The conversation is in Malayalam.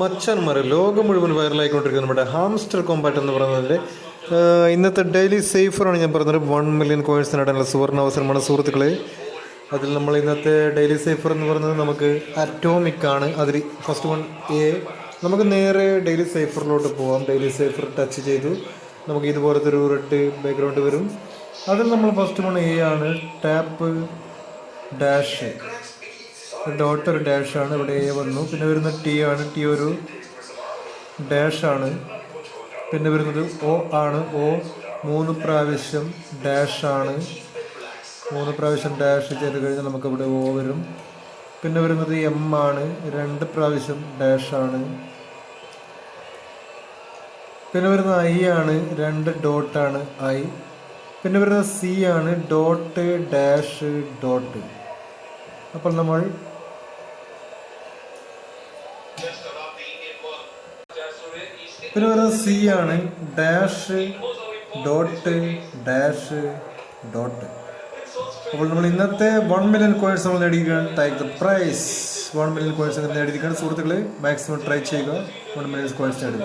മച്ചാന്മാരെ ലോകം മുഴുവൻ വൈറലായിക്കൊണ്ടിരിക്കുന്ന നമ്മുടെ ഹാംസ്റ്റർ കോമ്പാറ്റ് എന്ന് പറയുന്നതിന്റെ ഇന്നത്തെ ഡെയിലി സേഫറാണ് ഞാൻ പറഞ്ഞത്. വൺ മില്യൺ കോയിൻസ് നേടാനുള്ള സുവർണ അവസരമാണ് സുഹൃത്തുക്കളെ. അതിൽ നമ്മൾ ഇന്നത്തെ ഡെയിലി സേഫർ എന്ന് പറയുന്നത് നമുക്ക് അറ്റോമിക് ആണ്. അതിൽ ഫസ്റ്റ് വൺ എ നമുക്ക് നേരെ ഡെയിലി സേഫറിലോട്ട് പോകാം ഡെയിലി സേഫർ ടച്ച് ചെയ്തു. നമുക്ക് ഇതുപോലത്തെ ഒരു റെഡ് ബാക്ക്ഗ്രൗണ്ട് വരും. അതിൽ നമ്മൾ ഫസ്റ്റ് വൺ എ ആണ്. ടാപ്പ് ഡാഷ് ഡോട്ട് ഒരു ഡാഷ് ആണ് ഇവിടെ എ വന്നു. പിന്നെ വരുന്ന ടി ആണ്. ടി ഒരു ഡാഷ് ആണ്. പിന്നെ വരുന്നത് ഒ ആണ്. ഒ മൂന്ന് പ്രാവശ്യം ഡാഷ് ആണ്. മൂന്ന് പ്രാവശ്യം ഡാഷ് ചെയ്ത് കഴിഞ്ഞാൽ നമുക്കിവിടെ ഒ വരും. പിന്നെ വരുന്നത് എം ആണ്. രണ്ട് പ്രാവശ്യം ഡാഷ് ആണ്. പിന്നെ വരുന്ന ഐ ആണ്. രണ്ട് ഡോട്ട് ആണ് ഐ പിന്നെ വരുന്ന സി ആണ്. ഡോട്ട് ഡാഷ് ഡോട്ട് അപ്പോൾ നമ്മൾ പിന്നെ വരുന്നത് സി ആണ്. ഡാഷ് ഡോട്ട് ഡാഷ് ഡോട്ട് അപ്പോൾ നമ്മൾ ഇന്നത്തെ വൺ മില്യൺ കോയിൻസ് നമ്മൾ നേടിയിരിക്കുകയാണ്. Take the prize one million coins നേടിയിരിക്കുകയാണ്? സുഹൃത്തുക്കളെ മാക്സിമം ട്രൈ ചെയ്യുക. വൺ മില്യൺ കോയിൻസ് നേടുക.